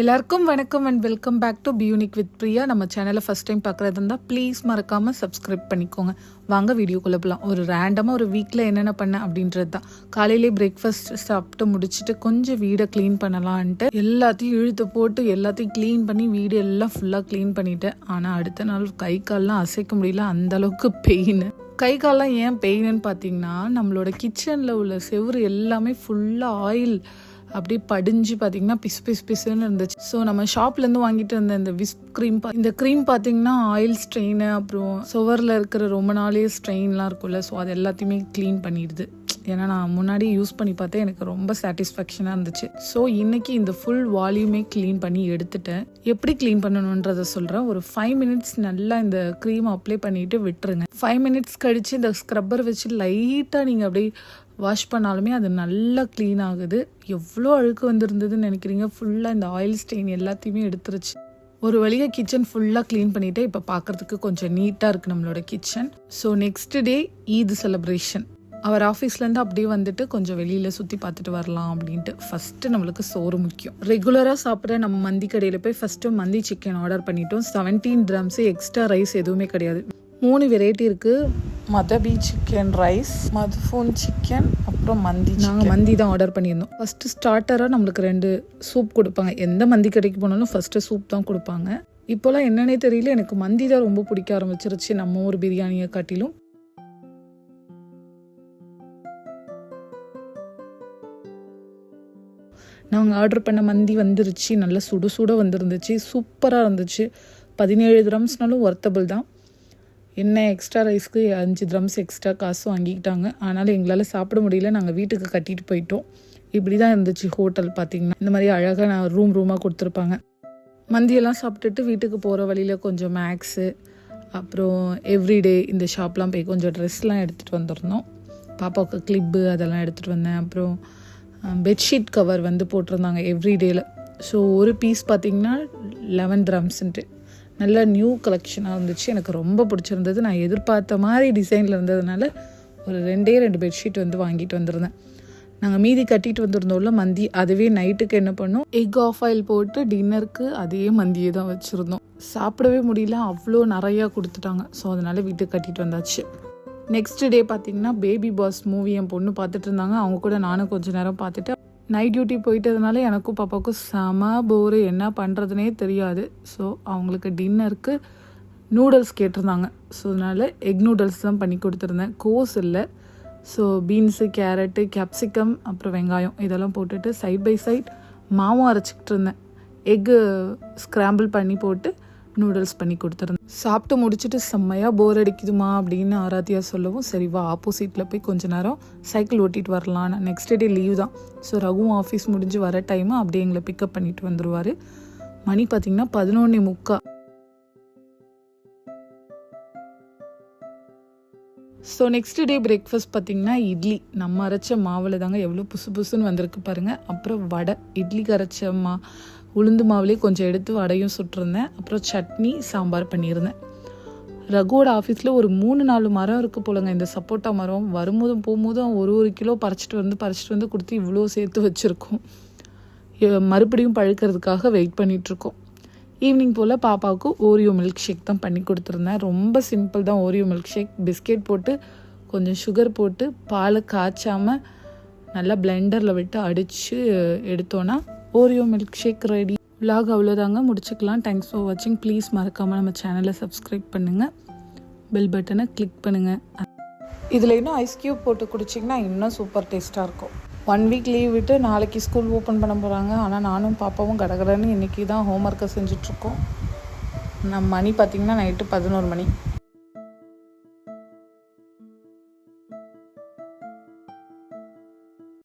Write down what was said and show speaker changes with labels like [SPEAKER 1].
[SPEAKER 1] எல்லாருக்கும் வணக்கம் and welcome back to be unique with Priya நம்ம சேனலை ஃபஸ்ட் டைம் பார்க்குறது இருந்தால் ப்ளீஸ் மறக்காமல் சப்ஸ்கிரைப் பண்ணிக்கோங்க. வாங்க வீடியோக்குள்ளே போகலாம் ஒரு ரேண்டமாக ஒரு வீக்கில் என்னென்ன பண்ணேன் அப்படின்றது தான். காலையிலே பிரேக்ஃபாஸ்ட் சாப்பிட்டு முடிச்சுட்டு கொஞ்சம் வீடை க்ளீன் பண்ணலான்ட்டு எல்லாத்தையும் இழுத்து போட்டு எல்லாத்தையும் க்ளீன் பண்ணி வீடு எல்லாம் ஃபுல்லாக க்ளீன் பண்ணிட்டேன். ஆனால் அடுத்த நாள் கை கால்லாம் அசைக்க முடியல. அந்த அளவுக்கு பெயின் கை கால்லாம் ஏன் பெயின்னு பார்த்தீங்கன்னா நம்மளோட கிச்சனில் உள்ள செவுரு எல்லாமே ஃபுல்லாக ஆயில் அப்படியே படிஞ்சு பார்த்தீங்கன்னா பிசு பிசு பிசுன்னு இருந்துச்சு. ஸோ நம்ம ஷாப்லேருந்து வாங்கிட்டு வந்த இந்த விஸ்ப் க்ரீம் இந்த க்ரீம் பார்த்தீங்கன்னா ஆயில் ஸ்ட்ரெயின் அப்புறம் சுவரில் இருக்கிற ரொம்ப நாளே ஸ்ட்ரெயின்லாம் இருக்கும்ல ஸோ அது எல்லாத்தையுமே க்ளீன் பண்ணிடுது. ஏன்னா நான் முன்னாடி யூஸ் பண்ணி பார்த்தேன் எனக்கு ரொம்ப சாட்டிஸ்ஃபேக்ஷனாக இருந்துச்சு. ஸோ இன்னைக்கு இந்த ஃபுல் வால்யூமே க்ளீன் பண்ணி எடுத்துட்டேன். எப்படி க்ளீன் பண்ணணுன்றதை சொல்கிறேன் ஒரு ஃபைவ் மினிட்ஸ் நல்லா இந்த க்ரீம் அப்ளை பண்ணிட்டு விட்டுருங்க. ஃபைவ் மினிட்ஸ் கழித்து இந்த ஸ்க்ரப்பர் வச்சு லைட்டாக நீங்கள் அப்படியே வாஷ் பண்ணாலுமே அது நல்லா க்ளீன் ஆகுது. எவ்வளோ அழுக்கு வந்திருந்ததுன்னு நினைக்கிறீங்க? ஃபுல்லாக இந்த ஆயில் ஸ்டெயின் எல்லாத்தையுமே எடுத்துருச்சு. ஒரு வழியாக கிச்சன் ஃபுல்லாக க்ளீன் பண்ணிவிட்டு இப்போ பார்க்குறதுக்கு கொஞ்சம் நீட்டாக இருக்குது நம்மளோட kitchen so next day Eid celebration அவர் ஆஃபீஸ்லேருந்து அப்படியே வந்துட்டு கொஞ்சம் வெளியில் சுற்றி பார்த்துட்டு வரலாம் அப்படின்ட்டு ஃபஸ்ட்டு நம்மளுக்கு சோறு முக்கியம். ரெகுலராக சாப்பிட்ற நம்ம மந்தி கடையில் போய் ஃபஸ்ட்டு மந்தி சிக்கன் ஆர்டர் பண்ணிட்டோம். செவன்டீன் கிராம்ஸு எக்ஸ்ட்ரா ரைஸ் எதுவுமே கிடையாது. மூணு வெரைட்டி இருக்குது மதபி சிக்கன் ரைஸ் மதுஃபோன் சிக்கன் அப்புறம் மந்தி நாங்கள் மந்தி தான் ஆர்டர் பண்ணியிருந்தோம். ஃபஸ்ட்டு ஸ்டார்டராக நம்மளுக்கு ரெண்டு சூப் கொடுப்பாங்க. எந்த மந்தி கடைக்கு போனாலும் ஃபஸ்ட்டு சூப் தான் கொடுப்பாங்க. இப்போலாம் என்னன்னே தெரியல. எனக்கு மந்தி தான் ரொம்ப பிடிக்க ஆரம்பிச்சிருச்சு. நம்ம ஊர் பிரியாணியை காட்டிலும். நாங்கள் ஆர்டர் பண்ண மந்தி வந்துருச்சு. நல்லா சுடு சுட வந்துருந்துச்சு. சூப்பராக இருந்துச்சு. பதினேழு கிராம்ஸ்னாலும் ஒர்த்தபிள் தான். என்ன எக்ஸ்ட்ரா ரைஸ்க்கு அஞ்சு ட்ரம்ஸ் எக்ஸ்ட்ரா காசு வாங்கிக்கிட்டாங்க. ஆனாலும் எங்களால் சாப்பிட முடியல. நாங்கள் வீட்டுக்கு கட்டிட்டு போயிட்டோம். இப்படி தான் இருந்துச்சு ஹோட்டல் பார்த்தீங்கன்னா இந்த மாதிரி அழகாக நான் ரூம் ரூமாக கொடுத்துருப்பாங்க. மந்தியெல்லாம் சாப்பிட்டுட்டு வீட்டுக்கு போகிற வழியில் கொஞ்சம் மேக்ஸு அப்புறம் எவ்ரிடே இந்த ஷாப்லாம் போய் கொஞ்சம் ட்ரெஸ்லாம் எடுத்துகிட்டு வந்துருந்தோம். பாப்பாவுக்கு கிளிப்பு அதெல்லாம் எடுத்துகிட்டு வந்தேன். அப்புறம் பெட்ஷீட் கவர் வந்து போட்டிருந்தாங்க எவ்ரிடேயில் ஸோ ஒரு பீஸ் பார்த்திங்கன்னா லெவன் ட்ரம்ஸுன்ட்டு நல்ல நியூ கலெக்ஷனாக இருந்துச்சு எனக்கு ரொம்ப பிடிச்சிருந்தது. நான் எதிர்பார்த்த மாதிரி டிசைனில் இருந்ததுனால ஒரு ரெண்டே ரெண்டு பெட்ஷீட் வந்து வாங்கிட்டு வந்திருந்தேன். நாங்கள் மீதி கட்டிட்டு வந்திருந்தோம்ல மந்தி அதுவே நைட்டுக்கு என்ன பண்ணோம்? எக் ஆஃப் ஆயில் போட்டு டின்னருக்கு அதே மந்தியை தான் வச்சுருந்தோம். சாப்பிடவே முடியல அவ்வளோ நிறையா கொடுத்துட்டாங்க. ஸோ அதனால் வீட்டுக்கு கட்டிட்டு வந்தாச்சு. நெக்ஸ்ட் டே பார்த்தீங்கன்னா பேபி பாஸ் மூவி என் பொண்ணு பார்த்துட்டு இருந்தாங்க. அவங்க கூட நானும் கொஞ்ச நேரம் பார்த்துட்டு நைட் டியூட்டி போயிட்டதுனால எனக்கும் பாப்பாவுக்கும் செம போரு என்ன பண்ணுறதுனே தெரியாது. ஸோ அவங்களுக்கு டின்னருக்கு நூடுல்ஸ் கேட்டிருந்தாங்க. ஸோ அதனால் எக் நூடுல்ஸ் தான் பண்ணி கொடுத்துருந்தேன். கோஸ் இல்லை. ஸோ பீன்ஸு கேரட்டு கேப்சிகம் அப்புறம் வெங்காயம் இதெல்லாம் போட்டுட்டு சைட் பை சைட் மாவும் அரைச்சிக்கிட்டு இருந்தேன். எக்கு ஸ்க்ராம்பிள் பண்ணி போட்டு நூடுல்ஸ் பண்ணி கொடுத்துருந்தேன். சாப்பிட்டு முடிச்சுட்டு செம்மையாக போர் அடிக்குதுமா அப்படின்னு ஆராத்தியா சொல்லவும் சரி வா ஆப்போசிட்டில் போய் கொஞ்ச நேரம் சைக்கிள் ஓட்டிட்டு வரலாம் நெக்ஸ்ட் டே லீவ் தான். ஸோ ரகுவும் ஆஃபீஸ் முடிஞ்சு வர டைமு அப்படியே எங்களை பிக்கப் பண்ணிட்டு வந்துடுவார் மணி பார்த்திங்கன்னா பதினொன்னே முக்கா. ஸோ நெக்ஸ்ட் டே பிரேக்ஃபாஸ்ட் பார்த்திங்கன்னா இட்லி. நம்ம அரைச்ச மாவில் தாங்க எவ்வளோ புசு புசுன்னு வந்திருக்கு பாருங்கள் அப்புறம் வடை. இட்லிக்கு அரைச்ச மா உளுந்து மாவுலேயே கொஞ்சம் எடுத்து வடையும் சுட்டிருந்தேன். அப்புறம் சட்னி சாம்பார் பண்ணியிருந்தேன். ரகுவோட ஆஃபீஸில் ஒரு மூணு நாலு மரம் இருக்குது போலங்க. இந்த சப்போட்டா மரம் வரும்போதும் போகும்போதும் ஒரு ஒரு கிலோ பறிச்சிட்டு வந்து பறிச்சிட்டு வந்து கொடுத்து இவ்வளோ சேர்த்து வச்சுருக்கோம். மறுபடியும் பழுக்கிறதுக்காக வெயிட் பண்ணிகிட்ருக்கோம் ஈவினிங் போல் பாப்பாவுக்கு ஓரியோ மில்க் ஷேக் தான் பண்ணி கொடுத்துருந்தேன். ரொம்ப சிம்பிள் தான் ஓரியோ மில்க் ஷேக் பிஸ்கெட் போட்டு கொஞ்சம் சுகர் போட்டு பாலை காய்ச்சாமல் நல்லா பிளெண்டரில் விட்டு அடித்து எடுத்தோன்னா ஓரியோ மில்க் ஷேக் ரெடி விலாக் அவ்வளோதாங்க முடிச்சுக்கலாம். தேங்க்ஸ் ஃபார் வாட்சிங் ப்ளீஸ் மறக்காமல் நம்ம சேனலை சப்ஸ்கிரைப் பண்ணுங்கள் பெல் பட்டனை கிளிக் பண்ணுங்கள் இதில் இன்னும் ஐஸ் க்யூப் போட்டு குடிச்சிங்கன்னா இன்னும் சூப்பர் டேஸ்ட்டாக இருக்கும். ஒன் வீக் லீவ் விட்டு நாளைக்கு ஸ்கூல் ஓப்பன் பண்ண போகிறாங்க ஆனால் நானும் பாப்பாவும் கடகடன்னு இன்றைக்கி தான் ஹோம் ஒர்க்கை செஞ்சிட்ருக்கோம் நம்ம மணி பார்த்திங்கன்னா நைட்டு பதினோரு மணி.